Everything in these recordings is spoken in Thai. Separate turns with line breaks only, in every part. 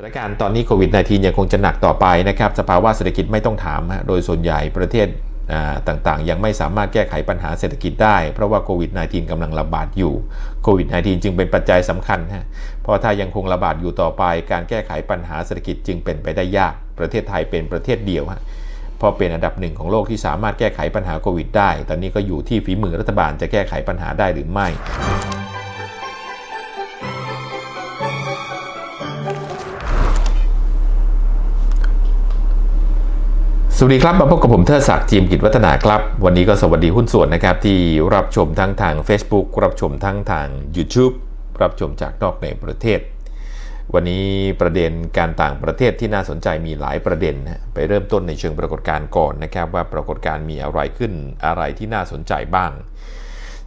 สถานการณ์ตอนนี้โควิด -19 ยังคงจะหนักต่อไปนะครับสภาวะเศรษฐกิจไม่ต้องถามฮะโดยส่วนใหญ่ประเทศต่างๆ ยังไม่สามารถแก้ไขปัญหาเศรษฐกิจได้ เพราะว่าโควิด -19 กำลังระบาดอยู่โควิด -19 จึงเป็นปัจจัยสำคัญฮะเพราะถ้ายังคงระบาดอยู่ต่อไป การแก้ไขปัญหาเศรษฐกิจจึงเป็นไปได้ยาก ประเทศไทยเป็นประเทศเดียวฮะพราะเป็นอันดับหนึ่งของโลกที่สามารถแก้ไขปัญหาโควิดได้ ตอนนี้ก็อยู่ที่ฝีมือรัฐบาลจะแก้ไขปัญหาได้หรือไม่ สวัสดีครับ มาพบกับผมเทิดศักดิ์จีมกิจวัฒนาครับ วันนี้ก็สวัสดีหุ้นส่วนนะครับ ที่รับชมทั้งทาง Facebook รับชมทั้งทาง YouTube รับชมจากนอกในประเทศ วันนี้ประเด็นการต่างประเทศที่น่าสนใจมีหลายประเด็นนะไปเริ่มต้นในเชิงปรากฏการณ์ก่อนนะครับ ว่าปรากฏการณ์มีอะไรขึ้นอะไรที่น่าสนใจบ้าง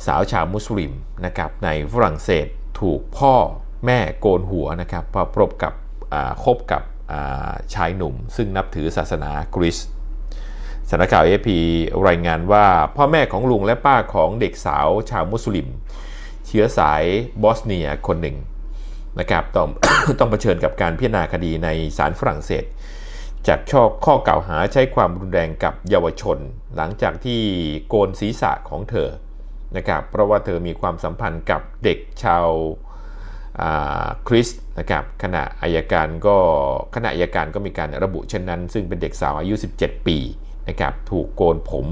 สาวชาวมุสลิมนะครับในฝรั่งเศสถูกพ่อแม่โกนหัวนะครับพอพบกับคบกับชายหนุ่ม ซึ่งนับถือศาสนากริสต์ สำนักข่าวเอพีรายงานว่าพ่อแม่ของลุงและป้าของเด็กสาวชาวมุสลิม เชื้อสายบอสเนียคนหนึ่งนะครับต้องต้องเผชิญกับการพิจารณาคดีในศาลฝรั่งเศส จากชอข้อกล่าวหาใช้ความรุนแรงกับเยาวชน หลังจากที่โกนศีรษะของเธอนะครับเพราะว่าเธอมีความสัมพันธ์กับเด็กชาวคริสนะครับขณะอายการก็ขณะอายการก็มีการระบุเช่นนั้น ซึ่งเป็นเด็กสาวอายุ 17 ปี นะครับถูกโกนผม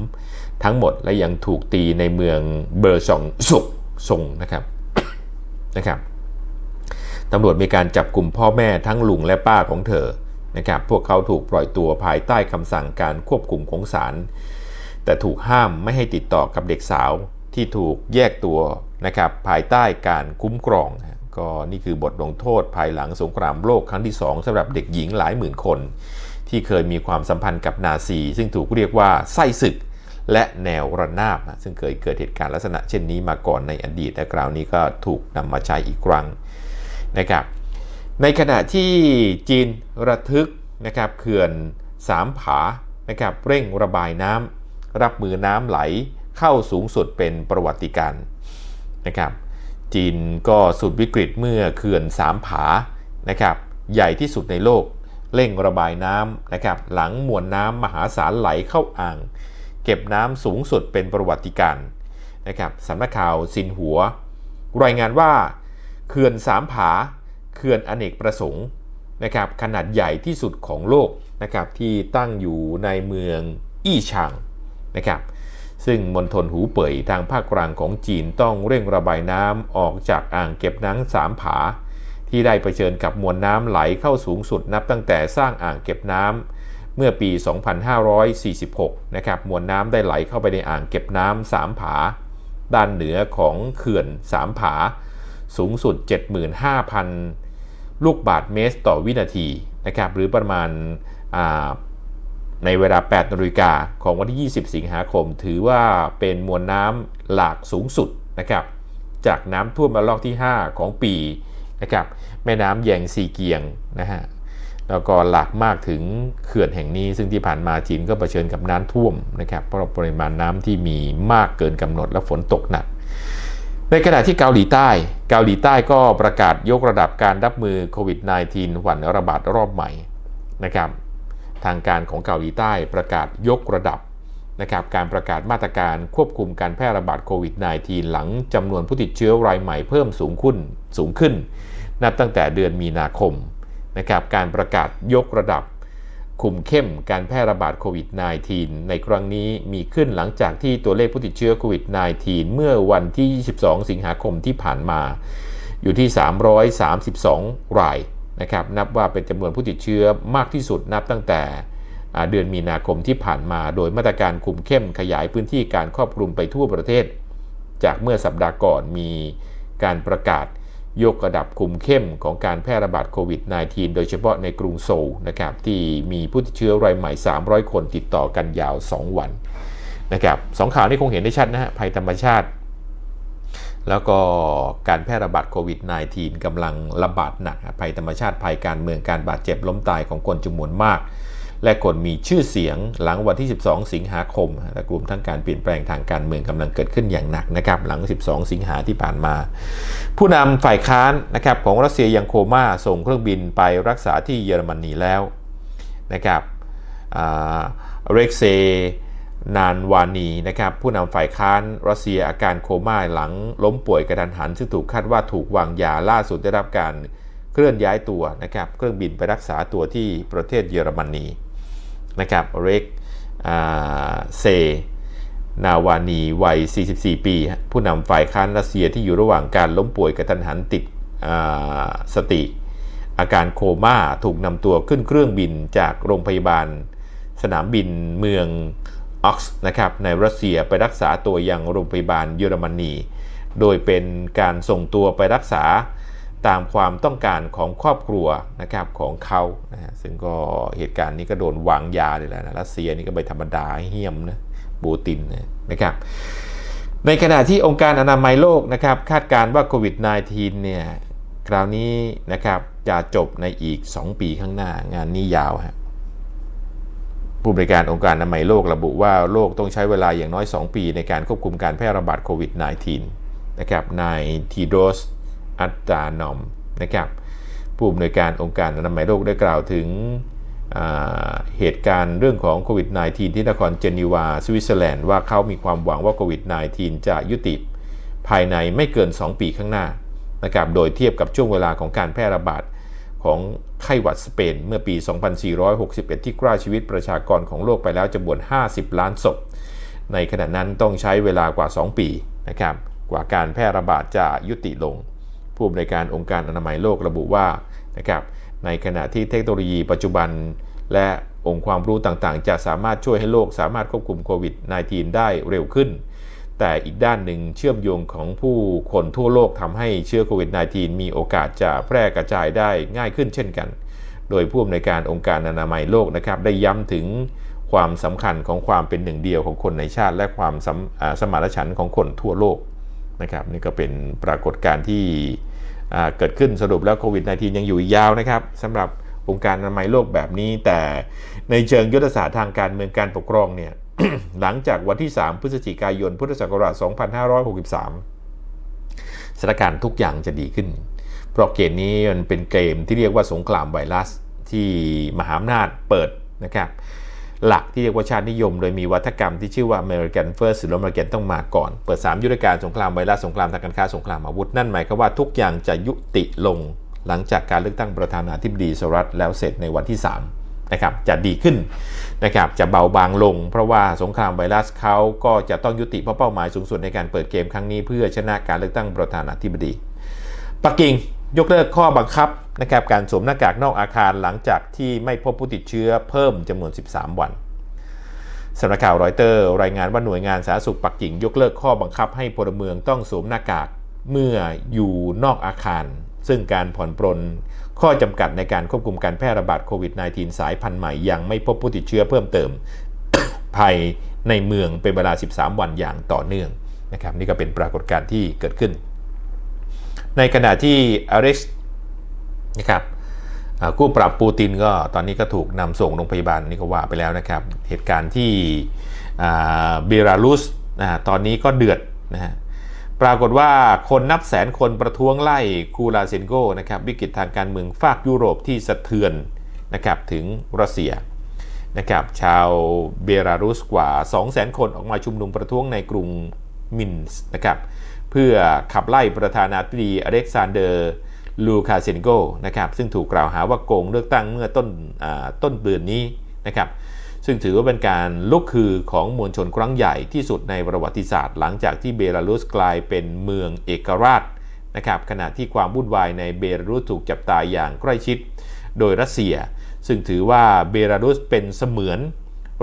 ทั้งหมดและยังถูกตีในเมืองเบอร์ซองสุกซงนะครับนะครับตำรวจมีการจับกลุ่มพ่อแม่ทั้งลุงและป้าของเธอนะครับพวกเขาถูกปล่อยตัวภายใต้คำสั่งการควบคุมของศาลแต่ถูกห้ามไม่ให้ติดต่อกับเด็กสาวที่ถูกแยกตัวนะครับภายใต้การคุ้มครอง ก็นี่คือบทลงโทษภายหลังสงครามโลกครั้งที่ 2สำหรับเด็กหญิงหลายหมื่นคน ที่เคยมีความสัมพันธ์กับนาซี ซึ่งถูกเรียกว่าไส้ศึก และแนวระนาบ ซึ่งเคยเกิดเหตุการณ์ลักษณะเช่นนี้มาก่อนในอดีตและคราวนี้ก็ถูกนำมาใช้อีกครั้งนะครับในขณะที่จีนระทึกนะครับเขื่อนสามผานะครับเร่งระบายน้ำรับมือน้ำไหลเข้าสูงสุดเป็นประวัติการณ์นะครับจีนก็สุดวิกฤตเมื่อเขื่อนสามผานะครับใหญ่ที่สุดในโลก เร่งระบายน้ำนะครับหลังมวลน้ำมหาศาลไหลเข้าอ่าง เก็บน้ำสูงสุดเป็นประวัติการณ์นะครับสำนักข่าวซินหัว รายงานว่าเขื่อนสามผาเขื่อนอเนกประสงค์นะครับขนาดใหญ่ที่สุดของโลกนะครับที่ตั้งอยู่ในเมืองอี้ชางนะครับซึ่งมณฑลหูเป่ยทางภาคกลางของจีนต้องเร่งระบายน้ำออกจากอ่างเก็บน้ำสามผา ที่ได้เผชิญกับมวลน้ำไหลเข้าสูงสุดนับตั้งแต่สร้างอ่างเก็บน้ำเมื่อปี 2546 นะครับ มวลน้ำได้ไหลเข้าไปในอ่างเก็บน้ำสามผา ด้านเหนือของเขื่อนสามผา สูงสุด 75,000 ลูกบาทเมตรต่อวินาทีนะครับ หรือประมาณในเวลา 8นาฬิกาของวันที่ 20 สิงหาคม ถือว่าเป็นมวลน้ำหลากสูงสุดนะครับ จากน้ำท่วมระลอกที่ 5 ของปี นะครับแม่น้ำแยงซีเกียงนะฮะแล้วก็หลากมากถึงเขื่อนแห่งนี้ ซึ่งที่ผ่านมาจีนก็เผชิญกับน้ำท่วมนะครับเพราะปริมาณน้ำที่มีมากเกินกำหนดและฝนตกหนัก ในขณะที่เกาหลีใต้ เกาหลีใต้ก็ประกาศยกระดับการรับมือโควิด -19 หวันระบาดรอบใหม่นะครับทางการของเกาหลีใต้ประกาศยกระดับนะครับการประกาศมาตรการควบคุมการแพร่ระบาดโควิด -19 หลังจำนวนผู้ติดเชื้อรายใหม่เพิ่มสูงขึ้นสูงขึ้น นับตั้งแต่เดือนมีนาคมนะครับการประกาศยกระดับ คุมเข้มการแพร่ระบาดโควิด -19 ในครั้งนี้มีขึ้นหลังจากที่ตัวเลขผู้ติดเชื้อโควิด -19 เมื่อวันที่ 22 สิงหาคมที่ผ่านมา อยู่ที่ 332 รายนะครับนับว่าเป็นจำนวนผู้ติดเชื้อมากที่สุดนับตั้งแต่เดือนมีนาคมที่ผ่านมา โดยมาตรการคุมเข้มขยายพื้นที่การครอบคลุมไปทั่วประเทศ จากเมื่อสัปดาห์ก่อนมีการประกาศ ยกระดับคุมเข้มของการแพร่ระบาดโควิด -19 โดยเฉพาะในกรุงโซลนะครับที่มีผู้ติดเชื้อรายใหม่ 300 คนติดต่อกันยาว 2 วันนะครับสองข่าวนี้คงเห็นได้ชัดนะฮะภัยธรรมชาติ แล้วก็การแพร่ระบาดโควิด -19 กำลังระบาดหนักภัยธรรมชาติภัยการเมืองการบาดเจ็บล้มตายของคนจำนวนมาก และคนมีชื่อเสียงหลังวันที่ 12 สิงหาคมและกลุ่มทั้งการเปลี่ยนแปลงทางการเมืองกำลังเกิดขึ้นอย่างหนักนะครับหลัง 12 สิงหาที่ผ่านมา ผู้นำฝ่ายค้านนะครับของรัสเซียยังโคม่าส่งเครื่องบินไปรักษาที่เยอรมนีแล้วนะครับเร็กเซนานวานีนะครับผู้นำฝ่ายค้านรัสเซียอาการโคม่าหลังล้มป่วยกระทันหัน ซึ่งถูกคาดว่าถูกวางยาล่าสุดได้รับการเคลื่อนย้ายตัวนะครับเครื่องบินไปรักษาตัวที่ประเทศเยอรมนี นะครับเร็กเซนาวานีวัย 44 ปี ผู้นำฝ่ายค้านรัสเซียที่อยู่ระหว่างการล้มป่วยกระทันหันติดสติ อาการโคม่าถูกนำตัวขึ้นเครื่องบินจากโรงพยาบาล สนามบินเมืองออกซ์นะครับในรัสเซียไปรักษาตัวยังโรงพยาบาลเยอรมนี โดยเป็นการส่งตัวไปรักษา ตามความต้องการของครอบครัวนะครับของเขานะฮะซึ่งก็เหตุการณ์นี้ก็โดนวางยาเลยแหละนะรัสเซียนี่ก็ไปธรรมดาเฮี้ยมนะบูตินนะครับ ในขณะที่องค์การอนามัยโลกนะครับ คาดการณ์ว่าโควิด -19 เนี่ยคราวนี้นะครับจะจบในอีก 2 ปีข้างหน้างานนี้ยาวฮะผู้บริการองค์การอนามัยโลกระบุว่าโลกต้องใช้เวลาอย่างน้อย 2 ปีในการควบคุมการแพร่ระบาดโควิด -19 นะครับนายทีโดส อัตตานอมนะครับผู้อำนวยการองค์การอนามัยโลกได้กล่าวถึงเหตุการณ์เรื่องของโควิด -19 ที่นครเจนีวาสวิตเซอร์แลนด์ว่าเขามีความหวังว่าโควิด -19 จะยุติภายในไม่เกิน 2 ปีข้างหน้านะครับโดยเทียบกับช่วงเวลาของการแพร่ระบาดของไข้หวัดสเปน เมื่อปี 2461 ที่กล้าชีวิตประชากรของโลกไปแล้วจำนวน 50 ล้านศพ ในขณะนั้นต้องใช้เวลากว่า 2 ปีนะครับกว่าการแพร่ระบาดจะยุติลง ผู้บริการองค์การอนามัยโลกระบุว่านะครับในขณะที่เทคโนโลยีปัจจุบัน และองค์ความรู้ต่างๆ จะสามารถช่วยให้โลกสามารถควบคุมโควิด -19 ได้เร็วขึ้น แต่อีกด้านหนึ่งเชื่อมโยงของผู้คนทั่วโลกทำให้เชื้อโควิด -19 มีโอกาสจะแพร่กระจายได้ง่ายขึ้นเช่นกัน โดยผู้อำนวยการองค์การอนามัยโลกนะครับได้ย้ำถึงความสำคัญของความเป็นหนึ่งเดียวของคนในชาติ และความสมสมานฉันท์ของคนทั่วโลกนะครับนี่ก็เป็นปรากฏการณ์ที่ เกิดขึ้นสรุปแล้วโควิด -19 ยังอยู่ยาวนะครับสำหรับองค์การอนามัยโลกแบบนี้ แต่ในเชิงยุทธศาสตร์ทางการเมืองการปกครองเนี่ยหลังจากวันที่ 3 พฤศจิกายนพุทธศักราช 2563สถานการณ์ทุกอย่างจะดีขึ้น เพราะเกมนี้มันเป็นเกมที่เรียกว่าสงครามไวรัสที่มหาอำนาจเปิดนะครับ หลักที่เรียกว่าชาตินิยม โดยมีวัฒกรรมที่ชื่อว่า American First หรือ American ต้องมาก่อน เปิด 3 ยุทธการสงครามไวรัสสงครามทางการค้าสงครามอาวุธ นั่นหมายความว่าทุกอย่างจะยุติลงหลังจากการเลือกตั้งประธานาธิบดีสหรัฐแล้วเสร็จในวันที่ 3นะครับจะดีขึ้นนะครับจะเบาบางลง เพราะว่าสงครามไวรัสเขาก็จะต้องยุติเพราะเป้าหมายสูงสุดในการเปิดเกมครั้งนี้เพื่อชนะการเลือกตั้งประธานาธิบดี ปักกิ่งยกเลิกข้อบังคับ นะครับการสวมหน้ากากนอกอาคารหลังจากที่ไม่พบผู้ติดเชื้อเพิ่มจำนวน 13 วันสำนักข่าวรอยเตอร์รายงานว่าหน่วยงานสาธารณสุขปักกิ่งยกเลิกข้อบังคับให้พลเมืองต้องสวมหน้ากากเมื่ออยู่นอกอาคาร ซึ่งการผ่อนปรนข้อจำกัดในการควบคุมการแพร่ระบาดโควิด -19 สายพันธุ์ใหม่ยังไม่พบผู้ติดเชื้อเพิ่มเติมภายในเมืองเป็นเวลา 13 วันอย่างต่อเนื่องนะครับนี่ก็เป็นปรากฏการณ์ที่เกิดขึ้น ในขณะที่อเร็กซ์ นะครับกู้ปรับปูตินก็ตอนนี้ก็ถูกนำส่งโรงพยาบาลนี่ก็ว่าไปแล้วนะครับ เหตุการณ์ที่เบลารุสนะตอนนี้ก็เดือดนะฮะปรากฏว่าคนนับแสนคนประท้วงไล่คูลาเซนโกนะครับวิกฤตทางการเมืองฝากยุโรปที่สะเทือนนะครับถึงรัสเซียนะครับชาวเบลารุสกว่า 200,000 คนออกมาชุมนุมประท้วงในกรุงมินส์นะครับเพื่อขับไล่ประธานาธิบดีอเล็กซานเดอร์ ลูคาเซนโกนะครับซึ่งถูกกล่าวหาว่าโกงเลือกตั้งเมื่อต้นต้นเดือนนี้นะครับซึ่งถือว่าเป็นการลุกคือของมวลชนครั้งใหญ่ที่สุดในประวัติศาสตร์ หลังจากที่เบลารุสกลายเป็นเมืองเอกราชนะครับขณะที่ความวุ่นวายในเบลารุสถูกจับตายอย่างใกล้ชิด โดยรัสเซีย ซึ่งถือว่าเบลารุสเป็นเสมือน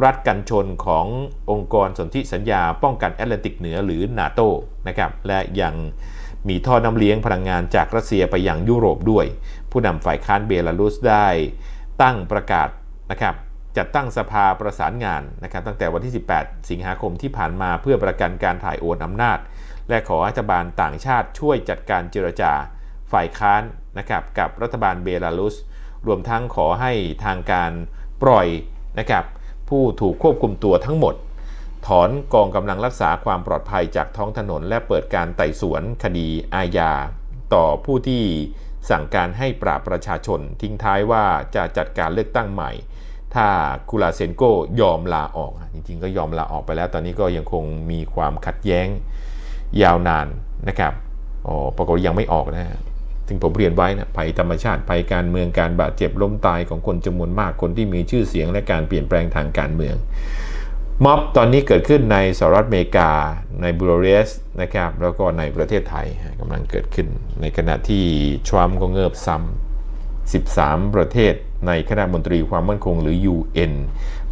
รัฐกันชนขององค์กรสนธิสัญญาป้องกันแอตแลนติกเหนือหรือนาโตนะครับและยัง มีท่อน้ำเลี้ยงพลังงานจากรัสเซียไปยังยุโรปด้วย ผู้นำฝ่ายค้านเบลารุสได้ ตั้งประกาศนะครับจัดตั้งสภาประสานงานนะครับตั้งแต่วันที่ 18 สิงหาคมที่ผ่านมาเพื่อประกันการถ่ายโอนอำนาจ และขอรัฐบาลต่างชาติช่วยจัดการเจรจาฝ่ายค้านนะครับกับรัฐบาลเบลารุส รวมทั้งขอให้ทางการปล่อยนะครับผู้ถูกควบคุมตัวทั้งหมด ถอนกองกำลังรักษาความปลอดภัยจากท้องถนน และเปิดการไต่สวนคดีอาญา ต่อผู้ที่สั่งการให้ปราบประชาชน ทิ้งท้ายว่าจะจัดการเลือกตั้งใหม่ ถ้าคูลาเซนโกยอมลาออก จริงๆ ก็ยอมลาออกไปแล้ว ตอนนี้ก็ยังคงมีความขัดแย้งยาวนานนะครับอ๋อปรากฏยังไม่ออกนะฮะถึงผมเรียนไว้นะภัยธรรมชาติภัยการเมืองการบาดเจ็บล้มตายของคนจำนวนมากคนที่มีชื่อเสียงและการเปลี่ยนแปลงทางการเมือง ม็อบตอนนี้เกิดขึ้นในสหรัฐอเมริกาในบูโรเรสนะครับแล้วก็ในประเทศไทยกำลังเกิดขึ้น ในขณะที่ทรัมป์ก็เงิบซ้ำ13 ประเทศในคณะมนตรีความมั่นคงหรือ UN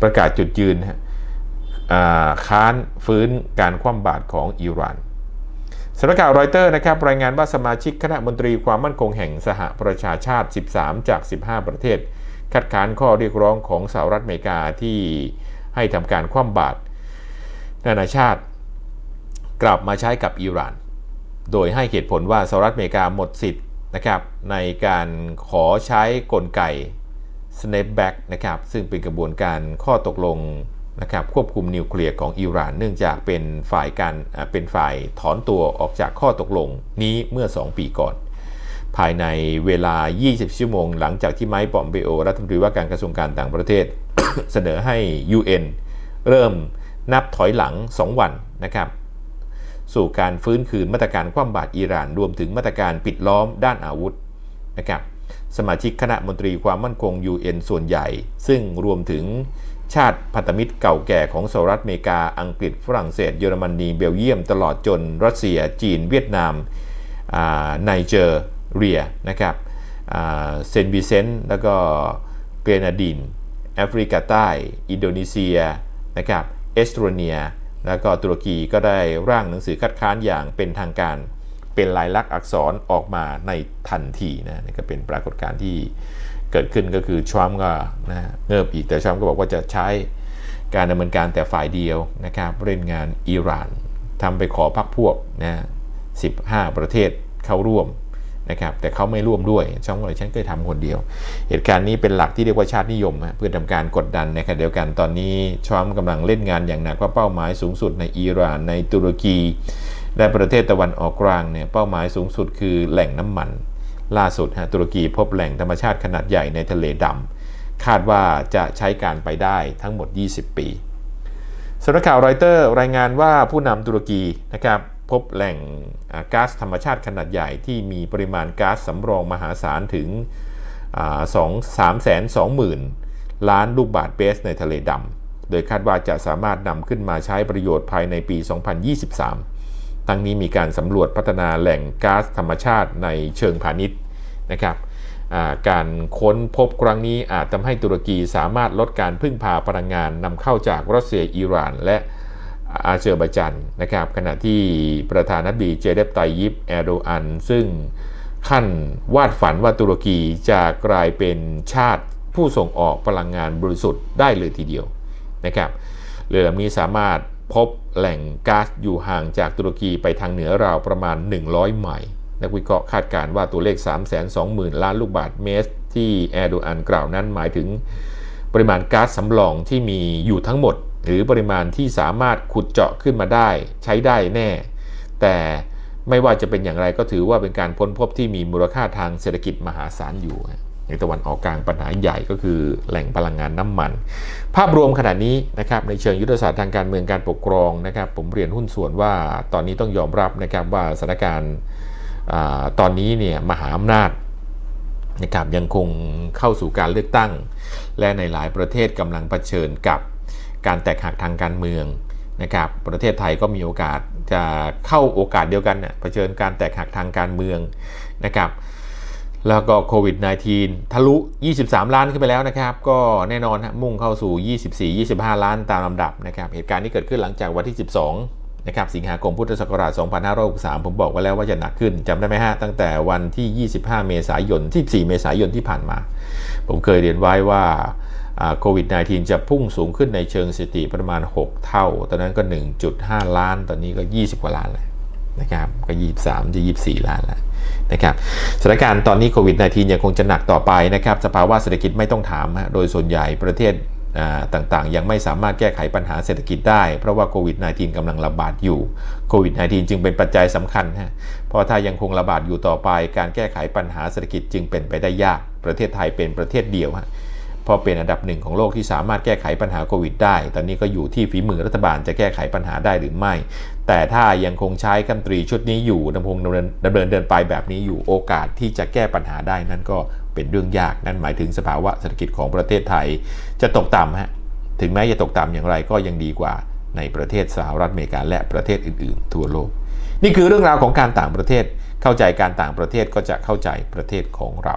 ประกาศจุดยืนค้านฟื้นการคว่ำบาตรของอิหร่านสำนักข่าวรอยเตอร์นะครับรายงานว่าสมาชิกคณะมนตรีความมั่นคงแห่งสหประชาชาติ 13 จาก 15 ประเทศ คัดค้านข้อเรียกร้องของสหรัฐอเมริกาที่ ให้ทำการคว่ำบาตรนานาชาติ กลับมาใช้กับอิหร่าน โดยให้เหตุผลว่าสหรัฐอเมริกาหมดสิทธิ์นะครับในการขอใช้กลไก snapback นะครับซึ่งเป็นกระบวนการข้อตกลงนะครับควบคุมนิวเคลียร์ของอิหร่าน เนื่องจากเป็นฝ่ายการเป็นฝ่ายถอนตัวออกจากข้อตกลงนี้เมื่อ 2 ปีก่อน ภายในเวลา 20 ชั่วโมง หลังจากที่ไมค์ปอมเบโอ รัฐมนตรีว่าการกระทรวงการต่างประเทศ เสนอให้ UN เริ่มนับถอยหลัง 2 วันนะครับสู่การฟื้นคืนมาตรการคว่ำบาตรอิหร่านรวมถึงมาตรการปิดล้อมด้านอาวุธนะครับสมาชิกคณะมนตรีความมั่นคง UN ส่วนใหญ่ ซึ่งรวมถึงชาติพันธมิตรเก่าแก่ของสหรัฐอเมริกาอังกฤษฝรั่งเศส เยอรมนีเบลเยียม ตลอดจนรัสเซีย จีน เวียดนามไนเจอร์ เรียนะครับเซนบิเซนต์แล้วก็เกรนาดินแอฟริกาใต้ อินโดนีเซียนะครับเอสโตรเนีย แล้วก็ตุรกีก็ได้ร่างหนังสือคัดค้านอย่างเป็นทางการเป็นลายลักษณ์อักษรออกมาในทันทีนะนี่ก็เป็นปรากฏการณ์ที่เกิดขึ้นก็คือทรัมป์ก็นะเงิบอีกแต่ทรัมป์ก็บอกว่าจะใช้การดำเนินการแต่ฝ่ายเดียวนะครับเล่นงานอิหร่านทำไปขอพักพวกนะ15 ประเทศเข้าร่วม นะครับแต่เขาไม่ร่วมด้วยช่องเลยฉันเคยทำคนเดียว เหตุการณ์นี้เป็นหลักที่เรียกว่าชาตินิยม เพื่อทำการกดดันในขณะเดียวกันตอนนี้ทรัมป์กำลังเล่นงานอย่างหนักว่าเป้าหมายสูงสุดในอิหร่านในตุรกี และประเทศตะวันออกกลางเนี่ยเป้าหมายสูงสุดคือแหล่งน้ำมันล่าสุดฮะตุรกีพบแหล่งธรรมชาติขนาดใหญ่ในทะเลดำคาดว่าจะใช้การไปได้ทั้งหมด 20 ปีสำนักข่าวรอยเตอร์รายงานว่าผู้นำตุรกีนะครับ พบแหล่งก๊าซธรรมชาติขนาดใหญ่ที่มีปริมาณก๊าซสำรองมหาศาลถึง2 3 2 0 0 0 0 ล้านลูกบาศก์เมตรในทะเลดำ โดยคาดว่าจะสามารถนำขึ้นมาใช้ประโยชน์ภายในปี 2023 ทั้งนี้มีการสำรวจพัฒนาแหล่งก๊าซธรรมชาติในเชิงพาณิชย์นะครับการค้นพบครั้งนี้อาจทำให้ตุรกีสามารถลดการพึ่งพาพลังงานนำเข้าจากรัสเซียอิหร่าน และ อาเซอร์ไบจันนะครับ ขณะที่ประธานาธิบดีเจเดปไตยิปแอโดอัน ซึ่งขั้นวาดฝันว่าตุรกีจะกลายเป็นชาติผู้ส่งออกพลังงานบริสุทธิ์ได้เลยทีเดียวนะครับเรือลำนี้สามารถพบแหล่งก๊าซอยู่ห่างจากตุรกีไปทางเหนือราวประมาณ 100 ไมล์นักวิเคราะห์คาดการณ์ว่าตัวเลข 320,000 ล้านลูกบาศก์เมตร ที่แอร์โดอันกล่าวนั้นหมายถึงปริมาณก๊าซสำรองที่มีอยู่ทั้งหมด หรือปริมาณที่สามารถขุดเจาะขึ้นมาได้ ใช้ได้แน่ แต่ไม่ว่าจะเป็นอย่างไรก็ถือว่าเป็นการพ้นพบที่มีมูลค่าทางเศรษฐกิจมหาศาลอยู่ ในตะวันออกกลางปัญหาใหญ่ก็คือแหล่งพลังงานน้ำมัน ภาพรวมขณะนี้นะครับในเชิงยุทธศาสตร์ทางการเมืองการปกครองนะครับ ผมเรียนหุ้นส่วนว่าตอนนี้ต้องยอมรับนะครับว่าสถานการณ์ตอนนี้เนี่ยมหาอำนาจนะครับยังคงเข้าสู่การเลือกตั้ง และในหลายประเทศกำลังเผชิญกับ การแตกหักทางการเมืองนะครับประเทศไทยก็มีโอกาสจะเข้าโอกาสเดียวกันเนี่ยเผชิญการแตกหักทางการเมืองนะครับแล้วก็โควิด -19 ทะลุ 23 ล้านขึ้นไปแล้วนะครับ ก็แน่นอนมุ่งเข้าสู่ 24-25 ล้านตามลำดับนะครับเหตุการณ์นี้เกิดขึ้นหลังจากวันที่ 12 นะครับ สิงหาคมพุทธศักราช 2563 ผมบอกไว้แล้วว่าจะหนักขึ้นจำได้ไหมฮะ ตั้งแต่วันที่ 25 เมษายนที่4เมษายนที่ผ่านมา ผมเคยเรียนไว้ว่า โควิด -19 จะพุ่งสูงขึ้นในเชิงสถิติประมาณ 6 เท่า ตอนนั้นก็ 1.5 ล้าน ตอนนี้ก็ 20 กว่าล้านแล้วนะครับก็ 23 จะ 24 ล้านแล้วนะครับสถานการณ์ตอนนี้โควิด -19 ยังคงจะหนักต่อไปนะครับสภาวะเศรษฐกิจไม่ต้องถามฮะโดยส่วนใหญ่ประเทศต่างๆ ยังไม่สามารถแก้ไขปัญหาเศรษฐกิจได้ เพราะว่าโควิด -19 กำลังระบาดอยู่โควิด -19 จึงเป็นปัจจัยสำคัญฮะเพราะถ้ายังคงระบาดอยู่ต่อไป การแก้ไขปัญหาเศรษฐกิจจึงเป็นไปได้ยาก ประเทศไทยเป็นประเทศเดียวฮะ พราะเป็นอันดับหนึ่งของโลกที่สามารถแก้ไขปัญหาโควิดได้ ตอนนี้ก็อยู่ที่ฝีมือรัฐบาลจะแก้ไขปัญหาได้หรือไม่ แต่ถ้ายังคงใช้คำตรีชุดนี้อยู่ดำรงดำเนินดำเนินเดินไปแบบนี้อยู่โอกาสที่จะแก้ปัญหาได้นั้นก็เป็นเรื่องยาก นั่นหมายถึงสภาวะเศรษฐกิจของประเทศไทย จะตกต่ำฮะ ถึงแม้จะตกต่ำอย่างไรก็ยังดีกว่าในประเทศสหรัฐอเมริกาและประเทศอื่น ๆ ทั่วโลก นี่คือเรื่องราวของการต่างประเทศ เข้าใจการต่างประเทศก็จะเข้าใจประเทศของเรา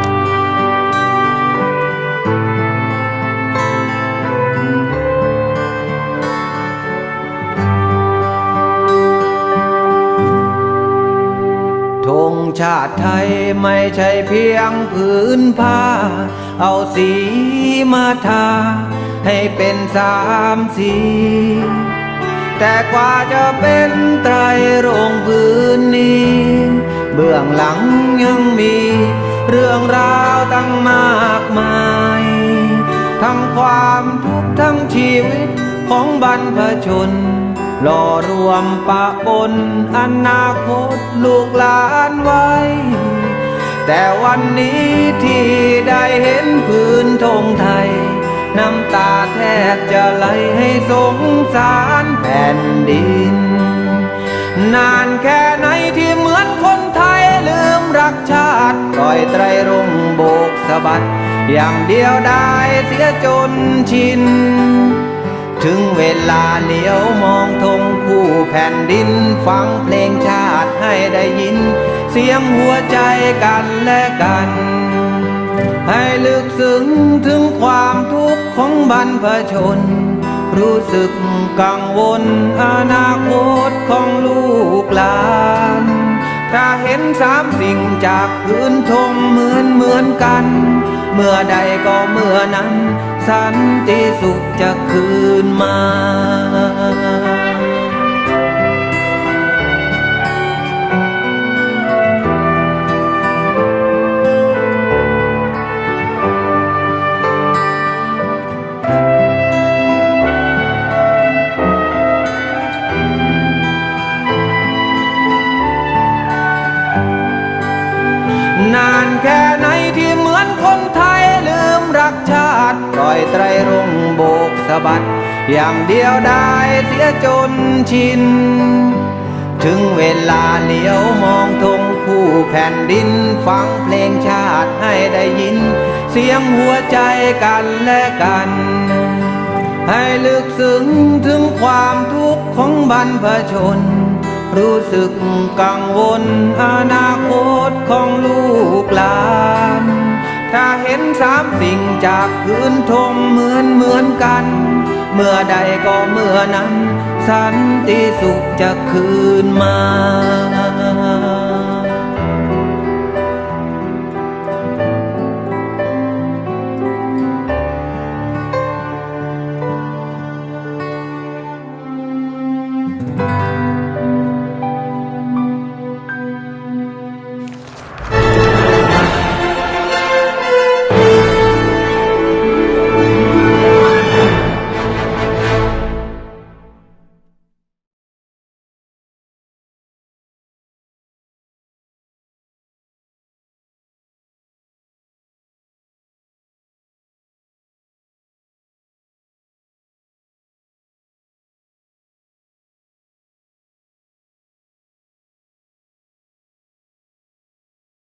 ชาติไทยไม่ใช่เพียงผืนผ้า เอาสีมาทา ให้เป็นสามสี แต่กว่าจะเป็นไตรรงค์พื้นนี้ เบื้องหลังยังมี เรื่องราวตั้งมากมาย ทั้งความทุกข์ทั้งชีวิตของบรรพชน หล่อรวมปะปนอนาคตลูกหลานไว้ แต่วันนี้ที่ได้เห็นพื้นธงไทย น้ำตาแทบจะไหลให้สงสารแผ่นดิน นานแค่ไหนที่เหมือนคนไทยลืมรักชาติปล่อยไตรรงโบกสะบัด อย่างเดียวได้เสียจนชิน ถึงเวลาเหลียวมองธงคู่แผ่นดิน ฟังเพลงชาติให้ได้ยิน เสียงหัวใจกันและกัน ให้ลึกซึ้งถึงความทุกข์ของบรรพชน รู้สึกกังวลอนาคตของลูกหลานถ้าเห็นสามสิ่งจากพื้นธงเหมือนเหมือนกัน เมื่อใดก็เมื่อนั้น สันติสุขจะคืนมา อย่างเดียวได้เสียจนชิน ถึงเวลาเลี้ยวมองธงคู่แผ่นดิน ฟังเพลงชาติให้ได้ยิน เสียงหัวใจกันและกัน ให้ลึกซึ้งถึงความทุกข์ของบรรพชน รู้สึกกังวลอนาคตของลูกหลานถ้าเห็นสามสิ่งจากพื้นธงเหมือนเหมือนกัน เมื่อใดก็เมื่อนั้น สันติสุขจะคืนมา t h